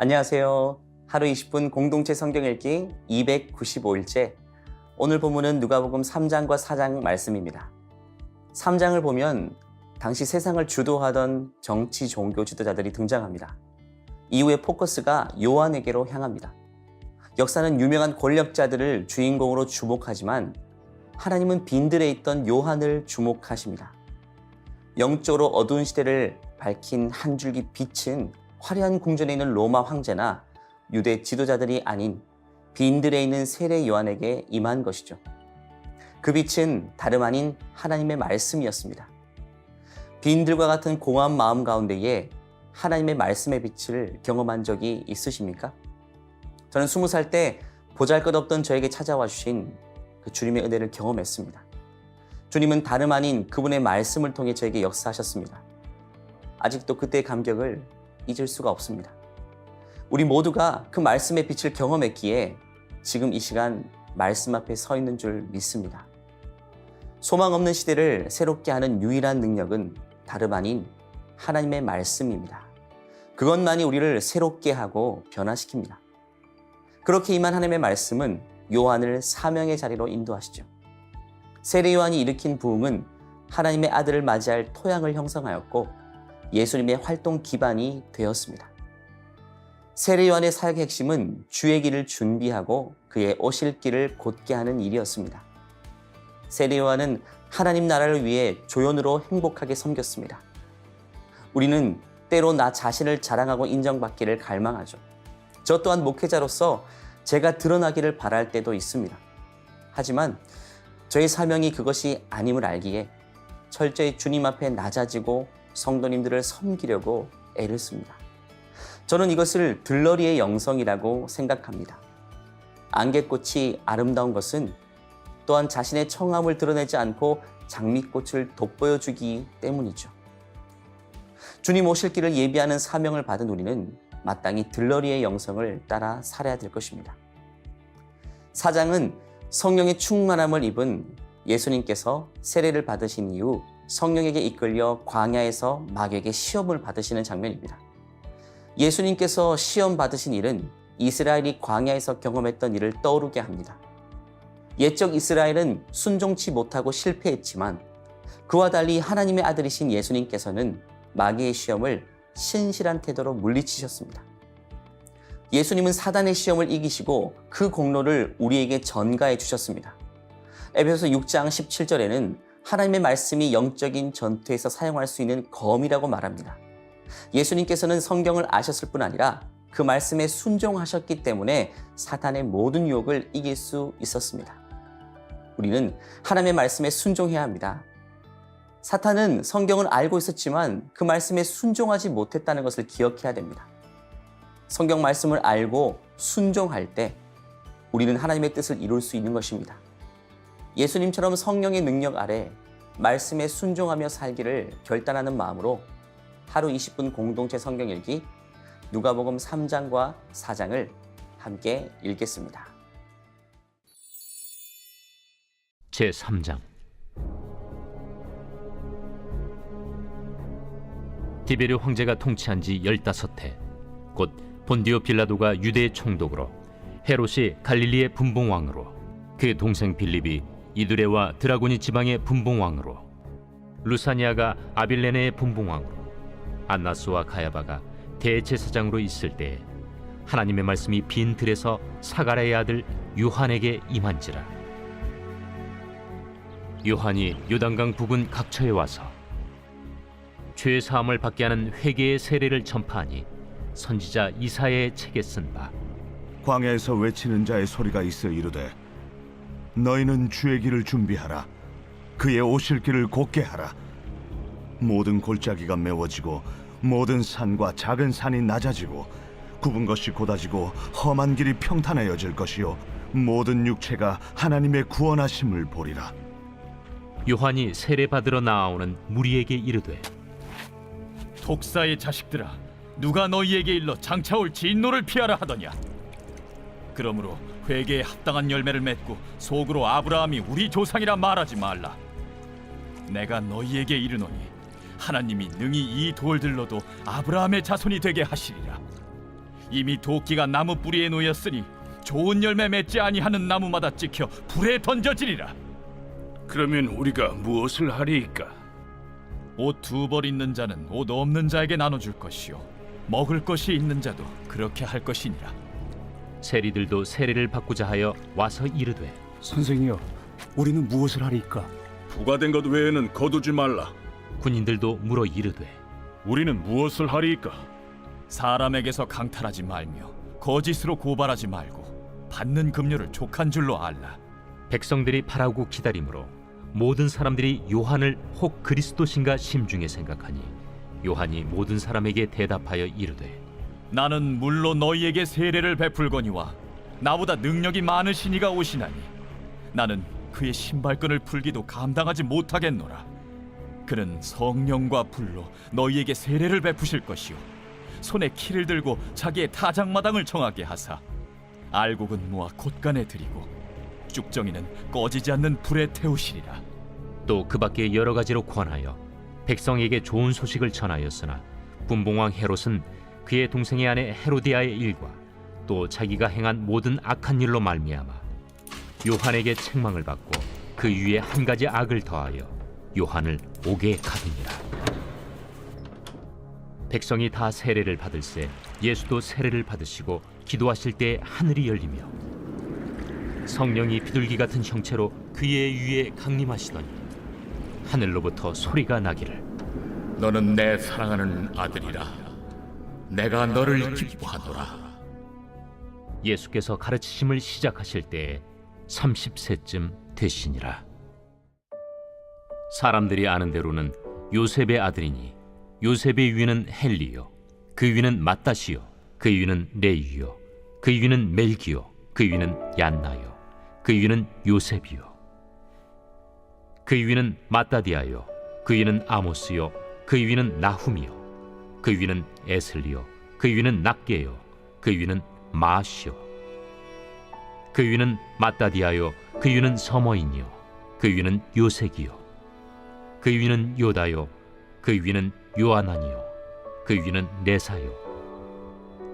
안녕하세요. 하루 20분 공동체 성경 읽기 295일째. 오늘 본문은 누가복음 3장과 4장 말씀입니다. 3장을 보면 당시 세상을 주도하던 정치 종교 지도자들이 등장합니다. 이후에 포커스가 요한에게로 향합니다. 역사는 유명한 권력자들을 주인공으로 주목하지만 하나님은 빈들에 있던 요한을 주목하십니다. 영적으로 어두운 시대를 밝힌 한 줄기 빛은 화려한 궁전에 있는 로마 황제나 유대 지도자들이 아닌 빈들에 있는 세례 요한에게 임한 것이죠. 그 빛은 다름 아닌 하나님의 말씀이었습니다. 빈들과 같은 공허한 마음 가운데에 하나님의 말씀의 빛을 경험한 적이 있으십니까? 저는 스무 살 때 보잘 것 없던 저에게 찾아와 주신 그 주님의 은혜를 경험했습니다. 주님은 다름 아닌 그분의 말씀을 통해 저에게 역사하셨습니다. 아직도 그때의 감격을 잊을 수가 없습니다. 우리 모두가 그 말씀의 빛을 경험했기에 지금 이 시간 말씀 앞에 서 있는 줄 믿습니다. 소망 없는 시대를 새롭게 하는 유일한 능력은 다름 아닌 하나님의 말씀입니다. 그것만이 우리를 새롭게 하고 변화시킵니다. 그렇게 임한 하나님의 말씀은 요한을 사명의 자리로 인도하시죠. 세례 요한이 일으킨 부흥은 하나님의 아들을 맞이할 토양을 형성하였고 예수님의 활동 기반이 되었습니다. 세례 요한의 사역의 핵심은 주의 길을 준비하고 그의 오실 길을 곧게 하는 일이었습니다. 세례 요한은 하나님 나라를 위해 조연으로 행복하게 섬겼습니다. 우리는 때로 나 자신을 자랑하고 인정받기를 갈망하죠. 저 또한 목회자로서 제가 드러나기를 바랄 때도 있습니다. 하지만 저의 사명이 그것이 아님을 알기에 철저히 주님 앞에 낮아지고 성도님들을 섬기려고 애를 씁니다. 저는 이것을 들러리의 영성이라고 생각합니다. 안개꽃이 아름다운 것은 또한 자신의 청함을 드러내지 않고 장미꽃을 돋보여 주기 때문이죠. 주님 오실 길을 예비하는 사명을 받은 우리는 마땅히 들러리의 영성을 따라 살아야 될 것입니다. 사장은 성령의 충만함을 입은 예수님께서 세례를 받으신 이후 성령에게 이끌려 광야에서 마귀에게 시험을 받으시는 장면입니다. 예수님께서 시험 받으신 일은 이스라엘이 광야에서 경험했던 일을 떠오르게 합니다. 옛적 이스라엘은 순종치 못하고 실패했지만 그와 달리 하나님의 아들이신 예수님께서는 마귀의 시험을 신실한 태도로 물리치셨습니다. 예수님은 사단의 시험을 이기시고 그 공로를 우리에게 전가해 주셨습니다. 에베소 6장 17절에는 하나님의 말씀이 영적인 전투에서 사용할 수 있는 검이라고 말합니다. 예수님께서는 성경을 아셨을 뿐 아니라 그 말씀에 순종하셨기 때문에 사탄의 모든 유혹을 이길 수 있었습니다. 우리는 하나님의 말씀에 순종해야 합니다. 사탄은 성경을 알고 있었지만 그 말씀에 순종하지 못했다는 것을 기억해야 됩니다. 성경 말씀을 알고 순종할 때 우리는 하나님의 뜻을 이룰 수 있는 것입니다. 예수님처럼 성령의 능력 아래 말씀에 순종하며 살기를 결단하는 마음으로 하루 20분 공동체 성경 읽기 누가복음 3장과 4장을 함께 읽겠습니다. 제 3장 디베르 황제가 통치한 지 열다섯 해, 곧 본디오 빌라도가 유대의 총독으로, 헤롯이 갈릴리의 분봉왕으로, 그 동생 빌립이 이두레와 드라고니 지방의 분봉왕으로, 루사니아가 아빌레네의 분봉왕으로, 안나스와 가야바가 대제사장으로 있을 때에 하나님의 말씀이 빈 들에서 사가랴의 아들 유한에게 임한지라. 요한이 요단강 부근 각처에 와서 죄 사함을 받게 하는 회개의 세례를 전파하니 선지자 이사야의 책에 쓴 바 광야에서 외치는 자의 소리가 있어 이르되 너희는 주의 길을 준비하라. 그의 오실 길을 곧게 하라. 모든 골짜기가 메워지고 모든 산과 작은 산이 낮아지고 굽은 것이 곧아지고 험한 길이 평탄하여질 것이요 모든 육체가 하나님의 구원하심을 보리라. 요한이 세례 받으러 나아오는 무리에게 이르되 독사의 자식들아 누가 너희에게 일러 장차올 진노를 피하라 하더냐? 그러므로 회개에 합당한 열매를 맺고 속으로 아브라함이 우리 조상이라 말하지 말라 내가 너희에게 이르노니 하나님이 능히 이 돌들로도 아브라함의 자손이 되게 하시리라 이미 도끼가 나무 뿌리에 놓였으니 좋은 열매 맺지 아니하는 나무마다 찍혀 불에 던져지리라. 그러면 우리가 무엇을 하리이까? 옷 두 벌 있는 자는 옷 없는 자에게 나눠줄 것이요 먹을 것이 있는 자도 그렇게 할 것이니라. 세리들도 세례를 받고자 하여 와서 이르되 선생이여, 우리는 무엇을 하리이까? 부과된 것 외에는 거두지 말라. 군인들도 물어 이르되 우리는 무엇을 하리이까? 사람에게서 강탈하지 말며 거짓으로 고발하지 말고 받는 급료를 족한 줄로 알라. 백성들이 바라고 기다림으로 모든 사람들이 요한을 혹 그리스도신가 심중에 생각하니 요한이 모든 사람에게 대답하여 이르되 나는 물로 너희에게 세례를 베풀거니와 나보다 능력이 많으시니가 오시나니 나는 그의 신발끈을 풀기도 감당하지 못하겠노라. 그는 성령과 불로 너희에게 세례를 베푸실 것이요. 손에 키를 들고 자기의 타작마당을 정하게 하사 알곡은 모아 곳간에 들이고 쭉정이는 꺼지지 않는 불에 태우시리라. 또 그 밖에 여러 가지로 권하여 백성에게 좋은 소식을 전하였으나 분봉왕 헤롯은 그의 동생의 아내 헤로디아의 일과 또 자기가 행한 모든 악한 일로 말미암아 요한에게 책망을 받고 그 위에 한 가지 악을 더하여 요한을 옥에 가두니라. 백성이 다 세례를 받을새 예수도 세례를 받으시고 기도하실 때 하늘이 열리며 성령이 비둘기 같은 형체로 그의 위에 강림하시더니 하늘로부터 소리가 나기를 너는 내 사랑하는 아들이라 내가 너를 기뻐하노라. 예수께서 가르치심을 시작하실 때에 30세쯤 되시니라. 사람들이 아는 대로는 요셉의 아들이니 요셉의 위는 헬리요 그 위는 마따시요 그 위는 레이요 그 위는 멜기요 그 위는 얀나요 그 위는 요셉이요 그 위는 마따디아요 그 위는 아모스요 그 위는 나훔이요 그 위는 에슬리요 그 위는 낙게요 그 위는 마시요 그 위는 마따디아요 그 위는 서머인이요 그 위는 요색이요 그 위는 요다요 그 위는 요아난이요 그 위는 레사요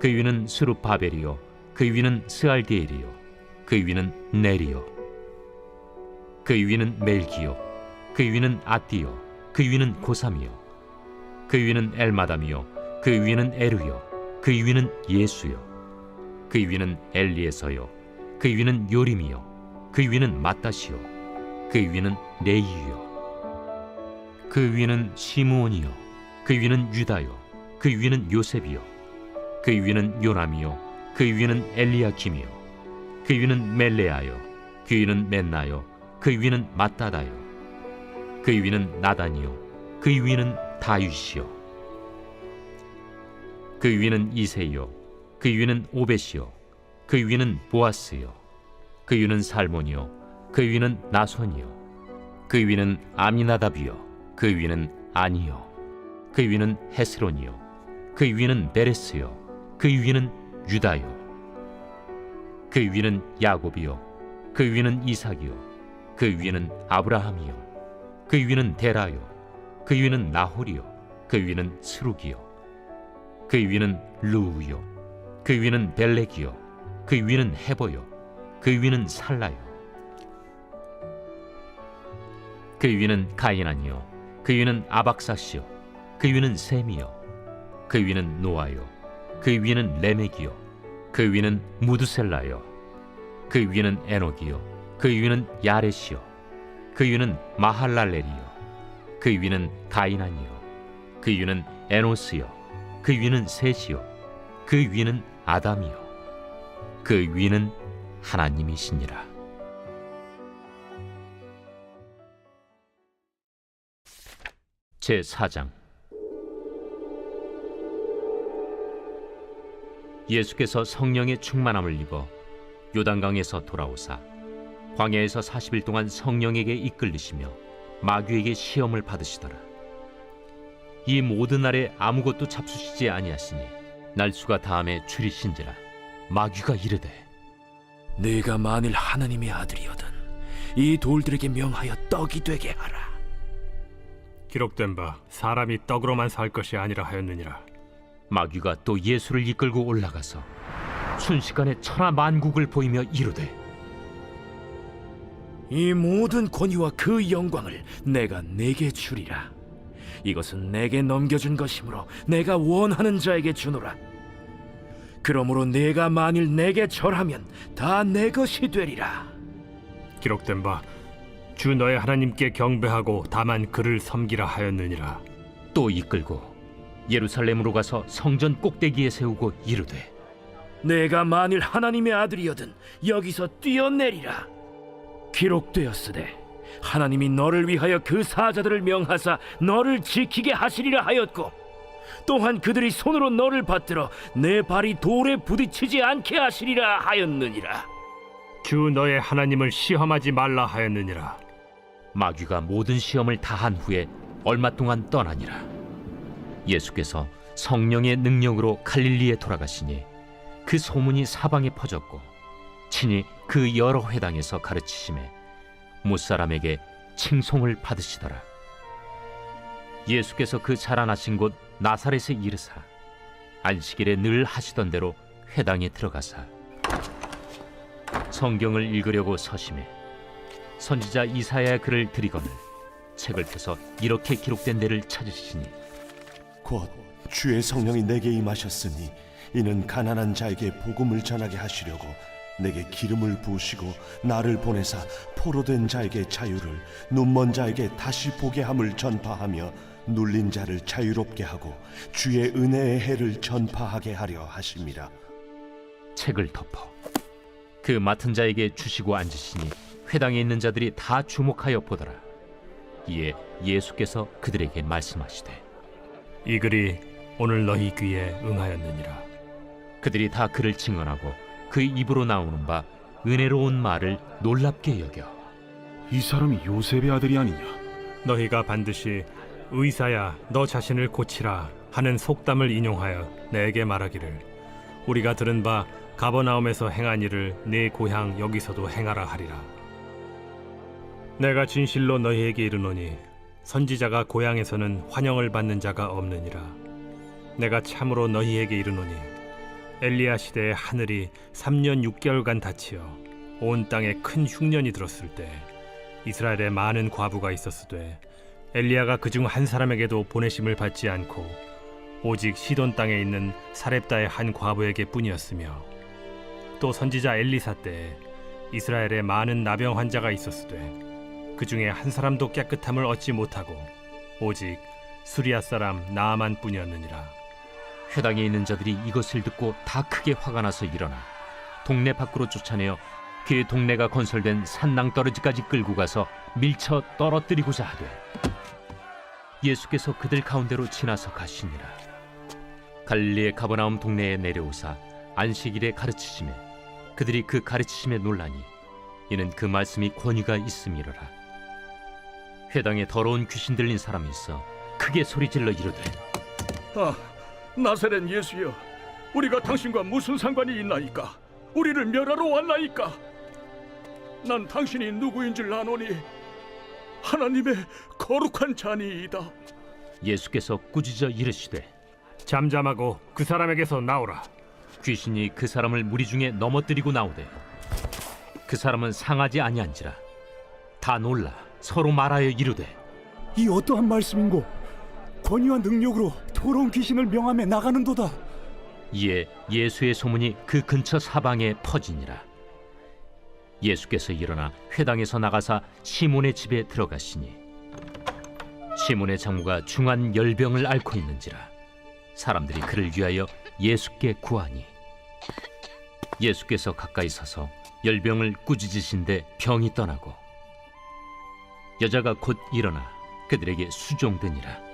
그 위는 스룹바벨이요 그 위는 스알디엘이요 그 위는 네리요 그 위는 멜기요 그 위는 아띠요 그 위는 고삼이요 그 위는 엘마담이요 그 위는 에루요 그 위는 예수요 그 위는 엘리에서요 그 위는 요림이요 그 위는 마따시요 그 위는 레이유요 그 위는 시므온이요 그 위는 유다요 그 위는 요셉이요 그 위는 요람이요 그 위는 엘리야킴이요 그 위는 멜레아요 그 위는 맨나요 그 위는 마따다요 그 위는 나단이요 그 위는 다윗이요 그 위는 이세요 그 위는 오벳이요 그 위는 보아스요 그 위는 살몬이요 그 위는 나손이요 그 위는 아미나답이요 그 위는 아니요 그 위는 헤스론이요 그 위는 베레스요 그 위는 유다요 그 위는 야곱이요 그 위는 이삭이요 그 위는 아브라함이요 그 위는 데라요 그 위는 나홀이요 그 위는 스룩이요 그 위는 루우요 그 위는 벨렉이요 그 위는 헤보요 그 위는 살라요 그 위는 가이난이요 그 위는 아박사시요 그 위는 셈이요 그 위는 노아요 그 위는 레멕이요 그 위는 무드셀라요 그 위는 에녹이요 그 위는 야렛이요 그 위는 마할랄렐이요 그 위는 가이난이요. 그 위는 에노스요. 그 위는 셋이요. 그 위는 아담이요. 그 위는 하나님이시니라. 제 4장. 예수께서 성령의 충만함을 입어 요단강에서 돌아오사 광야에서 40일 동안 성령에게 이끌리시며 마귀에게 시험을 받으시더라. 이 모든 날에 아무것도 잡수시지 아니하시니 날수가 다음에 줄이신지라 마귀가 이르되 네가 만일 하나님의 아들이거든 이 돌들에게 명하여 떡이 되게 하라. 기록된 바 사람이 떡으로만 살 것이 아니라 하였느니라 마귀가 또 예수를 이끌고 올라가서 순식간에 천하 만국을 보이며 이르되 이 모든 권위와 그 영광을 내가 내게 주리라. 이것은 내게 넘겨준 것이므로 내가 원하는 자에게 주노라. 그러므로 내가 만일 내게 절하면 다 내 것이 되리라. 기록된 바 주 너의 하나님께 경배하고 다만 그를 섬기라 하였느니라. 또 이끌고 예루살렘으로 가서 성전 꼭대기에 세우고 이르되 내가 만일 하나님의 아들이거든 여기서 뛰어내리라. 기록되었으되 하나님이 너를 위하여 그 사자들을 명하사 너를 지키게 하시리라 하였고 또한 그들이 손으로 너를 받들어 내 발이 돌에 부딪히지 않게 하시리라 하였느니라. 주 너의 하나님을 시험하지 말라 하였느니라. 마귀가 모든 시험을 다한 후에 얼마 동안 떠나니라 예수께서 성령의 능력으로 갈릴리에 돌아가시니 그 소문이 사방에 퍼졌고 친히 그 여러 회당에서 가르치심에 무사람에게 칭송을 받으시더라. 예수께서 그 자라나신 곳 나사렛에 이르사 안식일에 늘 하시던 대로 회당에 들어가사 성경을 읽으려고 서심해 선지자 이사야의 글을 들이거늘 책을 펴서 이렇게 기록된 데를 찾으시니 곧 주의 성령이 내게 임하셨으니 이는 가난한 자에게 복음을 전하게 하시려고 내게 기름을 부으시고 나를 보내사 포로된 자에게 자유를 눈먼 자에게 다시 보게 함을 전파하며 눌린 자를 자유롭게 하고 주의 은혜의 해를 전파하게 하려 하심이라 책을 덮어 그 맡은 자에게 주시고 앉으시니 회당에 있는 자들이 다 주목하여 보더라 이에 예수께서 그들에게 말씀하시되 이 글이 오늘 너희 귀에 응하였느니라. 그들이 다 그를 증언하고 그 입으로 나오는 바 은혜로운 말을 놀랍게 여겨. 이 사람이 요셉의 아들이 아니냐? 너희가 반드시 의사야 너 자신을 고치라 하는 속담을 인용하여 내게 말하기를. 우리가 들은 바 가버나움에서 행한 일을 네 고향 여기서도 행하라 하리라. 내가 진실로 너희에게 이르노니 선지자가 고향에서는 환영을 받는 자가 없느니라. 내가 참으로 너희에게 이르노니 엘리야 시대에 하늘이 3년 6개월간 닫히어 온 땅에 큰 흉년이 들었을 때 이스라엘에 많은 과부가 있었으되 엘리야가 그중 한 사람에게도 보내심을 받지 않고 오직 시돈 땅에 있는 사렙다의 한 과부에게 뿐이었으며 또 선지자 엘리사 때에 이스라엘에 많은 나병 환자가 있었으되 그 중에 한 사람도 깨끗함을 얻지 못하고 오직 수리아 사람 나아만 뿐이었느니라 회당에 있는 자들이 이것을 듣고 다 크게 화가 나서 일어나 동네 밖으로 쫓아내어 그 동네가 건설된 산낭떠러지까지 끌고 가서 밀쳐 떨어뜨리고자 하되 예수께서 그들 가운데로 지나서 가시니라. 갈릴리의 가버나움 동네에 내려오사 안식일에 가르치심에 그들이 그 가르치심에 놀라니 이는 그 말씀이 권위가 있음이로라. 회당에 더러운 귀신 들린 사람이 있어 크게 소리질러 이르되 아, 나사렛 예수여, 우리가 당신과 무슨 상관이 있나이까? 우리를 멸하러 왔나이까? 난 당신이 누구인 줄 아노니 하나님의 거룩한 자니이다. 예수께서 꾸짖어 이르시되 잠잠하고 그 사람에게서 나오라 귀신이 그 사람을 무리 중에 넘어뜨리고 나오되 그 사람은 상하지 아니한지라 다 놀라 서로 말하여 이르되 이 어떠한 말씀인고 권위와 능력으로 더러운 귀신을 명함에 나가는도다. 이에 예수의 소문이 그 근처 사방에 퍼지니라. 예수께서 일어나 회당에서 나가사 시몬의 집에 들어가시니 시몬의 장모가 중한 열병을 앓고 있는지라 사람들이 그를 위하여 예수께 구하니 예수께서 가까이 서서 열병을 꾸짖으신데 병이 떠나고 여자가 곧 일어나 그들에게 수종되니라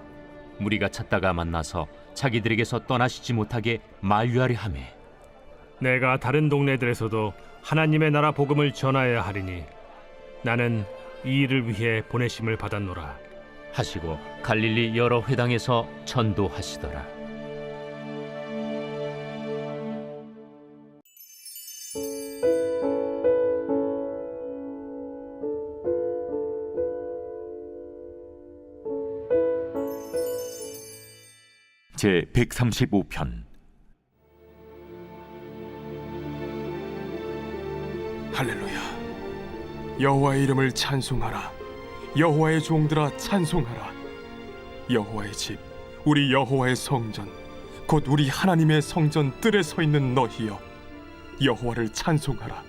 무리가 찾다가 만나서 자기들에게서 떠나시지 못하게 만류하려 하매 내가 다른 동네들에서도 하나님의 나라 복음을 전하여야 하리니 나는 이 일을 위해 보내심을 받았노라. 하시고 갈릴리 여러 회당에서 전도하시더라. 제 135편. 할렐루야. 여호와의 이름을 찬송하라. 여호와의 종들아 찬송하라. 여호와의 집 우리 여호와의 성전 곧 우리 하나님의 성전 뜰에 서 있는 너희여 여호와를 찬송하라.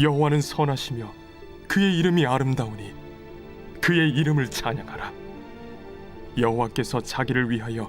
여호와는 선하시며 그의 이름이 아름다우니 그의 이름을 찬양하라. 여호와께서 자기를 위하여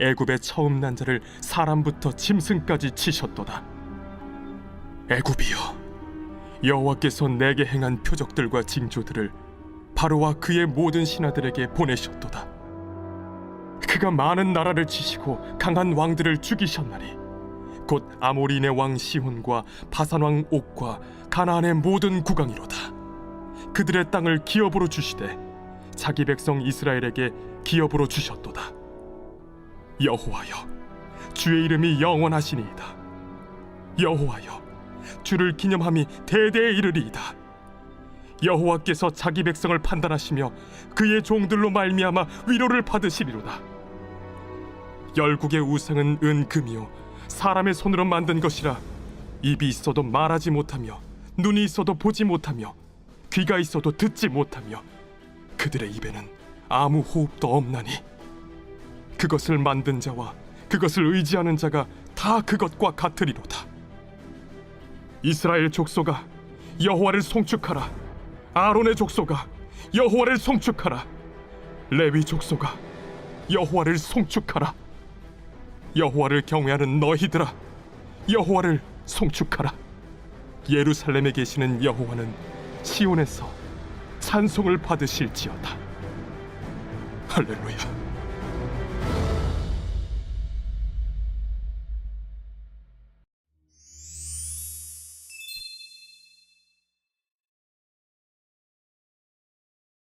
애굽의 처음 난 자를 사람부터 짐승까지 치셨도다. 애굽이여 여호와께서 내게 행한 표적들과 징조들을 바로와 그의 모든 신하들에게 보내셨도다. 그가 많은 나라를 치시고 강한 왕들을 죽이셨나니 곧 아모리네 왕 시혼과 바산 왕 옥과 가나안의 모든 국왕이로다. 그들의 땅을 기업으로 주시되 자기 백성 이스라엘에게 기업으로 주셨도다. 여호와여, 주의 이름이 영원하시니이다. 여호와여, 주를 기념함이 대대에 이르리이다. 여호와께서 자기 백성을 판단하시며 그의 종들로 말미암아 위로를 받으시리로다. 열국의 우상은 은금이요 사람의 손으로 만든 것이라 입이 있어도 말하지 못하며 눈이 있어도 보지 못하며 귀가 있어도 듣지 못하며 그들의 입에는 아무 호흡도 없나니 그것을 만든 자와 그것을 의지하는 자가 다 그것과 같으리로다. 이스라엘 족속아 여호와를 송축하라. 아론의 족속아 여호와를 송축하라. 레위 족속아 여호와를 송축하라. 여호와를 경외하는 너희들아 여호와를 송축하라. 예루살렘에 계시는 여호와는 시온에서 찬송을 받으실지어다. 할렐루야